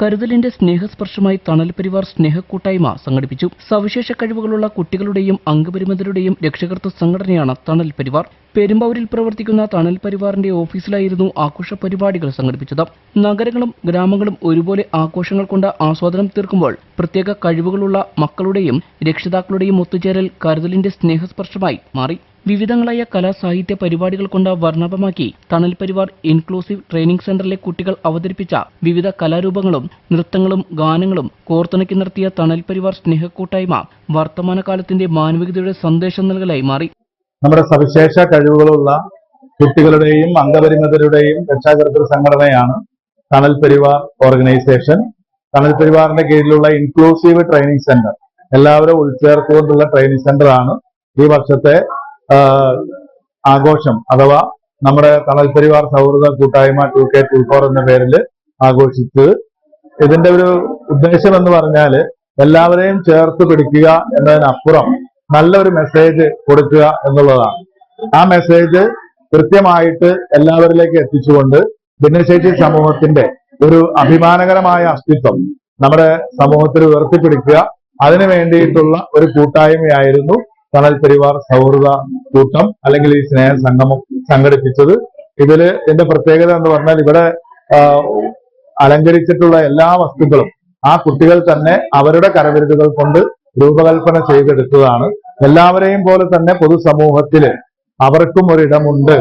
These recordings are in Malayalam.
കരുതലിന്റെ സ്നേഹസ്പർശമായി തണൽ പരിവാർ സ്നേഹക്കൂട്ടായ്മ സംഘടിപ്പിച്ചു. സവിശേഷ കഴിവുകളുള്ള കുട്ടികളുടെയും അംഗപരിമിതരുടെയും രക്ഷകർത്തൃ സംഘടനയാണ് തണൽ പരിവാർ. പെരുമ്പാവൂരിൽ പ്രവർത്തിക്കുന്ന തണൽ പരിവാറിന്റെ ഓഫീസിലായിരുന്നു ആഘോഷ പരിപാടികൾ സംഘടിപ്പിച്ചത്. നഗരങ്ങളും ഗ്രാമങ്ങളും ഒരുപോലെ ആഘോഷങ്ങൾ കൊണ്ട് ആസ്വാദനം തീർക്കുമ്പോൾ പ്രത്യേക കഴിവുകളുള്ള മക്കളുടെയും രക്ഷിതാക്കളുടെയും ഒത്തുചേരൽ കരുതലിന്റെ സ്നേഹസ്പർശമായി മാറി. വിവിധങ്ങളായ കലാ സാഹിത്യ പരിപാടികൾ കൊണ്ട് വർണാഭമാക്കി തണൽ പരിവാർ ഇൻക്ലൂസീവ് ട്രെയിനിംഗ് സെന്ററിലെ കുട്ടികൾ അവതരിപ്പിച്ച വിവിധ കലാരൂപങ്ങളും നൃത്തങ്ങളും ഗാനങ്ങളും കോർത്തിണക്കി നിർത്തിയ തണൽ പരിവാർ സ്നേഹക്കൂട്ടായ്മ വർത്തമാനകാലത്തിന്റെ മാനവികതയുടെ സന്ദേശം നൽകലായി മാറി. നമ്മുടെ സവിശേഷ കഴിവുകളുള്ള കുട്ടികളുടെയും അംഗപരിമിതരുടെയും രക്ഷാകർതൃ സംഘടനയാണ് തണൽ പരിവാർ ഓർഗനൈസേഷൻ. തണൽ പരിവാറിന്റെ കീഴിലുള്ള ഇൻക്ലൂസീവ് ട്രെയിനിങ് സെന്റർ എല്ലാവരും ഉൾച്ചേർത്തുകൊണ്ടുള്ള ട്രെയിനിങ് സെന്ററാണ് ഈ വർഷത്തെ ആഘോഷം അഥവാ നമ്മുടെ തണൽ പരിവാർ സൗഹൃദ കൂട്ടായ്മ ടു കെ ടു ഫോർ എന്ന പേരിൽ ആഘോഷിച്ചത് ഇതിന്റെ ഒരു ഉദ്ദേശം എന്ന് പറഞ്ഞാൽ എല്ലാവരെയും ചേർത്ത് പിടിക്കുക എന്നതിനപ്പുറം നല്ലൊരു മെസ്സേജ് കൊടുക്കുക എന്നുള്ളതാണ്. ആ മെസ്സേജ് കൃത്യമായിട്ട് എല്ലാവരിലേക്ക് എത്തിച്ചുകൊണ്ട് ഭിന്നശേഷി സമൂഹത്തിന്റെ ഒരു അഭിമാനകരമായ അസ്തിത്വം നമ്മുടെ സമൂഹത്തിൽ ഉയർത്തിപ്പിടിക്കുക അതിനു വേണ്ടിയിട്ടുള്ള ഒരു കൂട്ടായ്മയായിരുന്നു തണൽ പരിവാർ സൗഹൃദ കൂട്ടം അല്ലെങ്കിൽ ഈ സ്നേഹ സംഗമം സംഘടിപ്പിച്ചത്. ഇതിൽ എന്റെ പ്രത്യേകത എന്ന് പറഞ്ഞാൽ ഇവിടെ അലങ്കരിച്ചിട്ടുള്ള എല്ലാ വസ്തുക്കളും ആ കുട്ടികൾ തന്നെ അവരുടെ കരവിരുതുകൾ കൊണ്ട് രൂപകൽപ്പന ചെയ്തെടുത്തതാണ്. എല്ലാവരെയും പോലെ തന്നെ പൊതുസമൂഹത്തിൽ അവർക്കും ഒരിടമുണ്ട്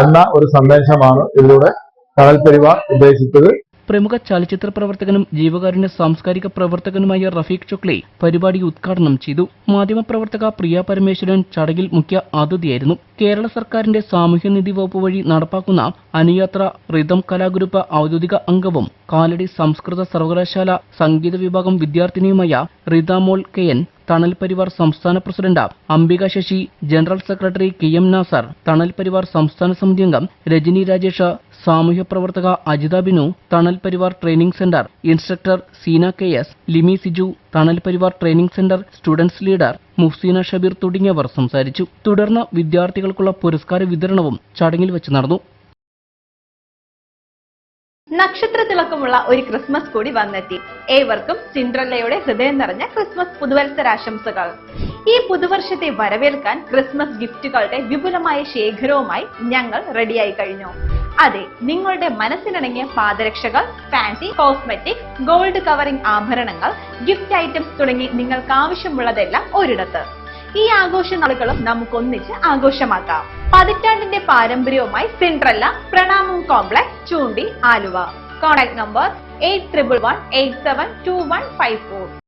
എന്ന ഒരു സന്ദേശമാണ് ഇതിലൂടെ കടൽ പരിവാർ ഉദ്ദേശിച്ചത്. പ്രമുഖ ചലച്ചിത്ര പ്രവർത്തകനും ജീവകാരുണ്യ സാംസ്കാരിക പ്രവർത്തകനുമായ റഫീഖ് ചുക്ലി പരിപാടി ഉദ്ഘാടനം ചെയ്തു. മാധ്യമപ്രവർത്തക പ്രിയ പരമേശ്വരൻ ചടങ്ങിൽ മുഖ്യ അതിഥിയായിരുന്നു. കേരള സർക്കാരിന്റെ സാമൂഹ്യനിധി വകുപ്പ് വഴി നടപ്പാക്കുന്ന അനുയാത്ര റിതം കലാഗ്രൂപ്പ് ഔദ്യോഗിക അംഗവും കാലടി സംസ്കൃത സർവകലാശാല സംഗീത വിഭാഗം വിദ്യാർത്ഥിനിയുമായ റിതാമോൾ കെ എൻ തണൽ പരിവാർ സംസ്ഥാന president Ambika Sasi general secretary K M Nasar Thanal Parivar സംസ്ഥാന സമിതി അംഗം രജനി രാജേഷ് സാമൂഹ്യ പ്രവർത്തക Ajitha Binu Thanal Parivar training centre instructor Seena K S Limi Siju Thanal Parivar training centre students leader Mufseena Shabeer തുടങ്ങിയവർ സംസാരിച്ചു. തുടർന്ന് വിദ്യാർത്ഥികൾക്കുള്ള പുരസ്കാര വിതരണവും ചടങ്ങിൽ വെച്ച് നടന്നു. നക്ഷത്ര തിളക്കമുള്ള ഒരു ക്രിസ്മസ് കൂടി വന്നെത്തി. ഏവർക്കും സിൻഡ്രല്ലയുടെ ഹൃദയം നിറഞ്ഞ ക്രിസ്മസ് പുതുവത്സരാശംസകൾ. ഈ പുതുവർഷത്തെ വരവേൽക്കാൻ ക്രിസ്മസ് ഗിഫ്റ്റുകളുടെ വിപുലമായ ശേഖരവുമായി ഞങ്ങൾ റെഡിയായി കഴിഞ്ഞു. അതെ നിങ്ങളുടെ മനസ്സിനിണങ്ങിയ പാദരക്ഷകൾ ഫാൻസി കോസ്മെറ്റിക് ഗോൾഡ് കവറിംഗ് ആഭരണങ്ങൾ ഗിഫ്റ്റ് ഐറ്റംസ് തുടങ്ങി നിങ്ങൾക്ക് ആവശ്യമുള്ളതെല്ലാം ഒരിടത്ത്. ഈ ആഘോഷ നാളുകളും നമുക്കൊന്നിച്ച് ആഘോഷമാക്കാം. പതിറ്റാണ്ടിന്റെ പാരമ്പര്യവുമായി Cinderella Pranamam complex Choondi Aluva. Contact number eight triple one eight seven two one five four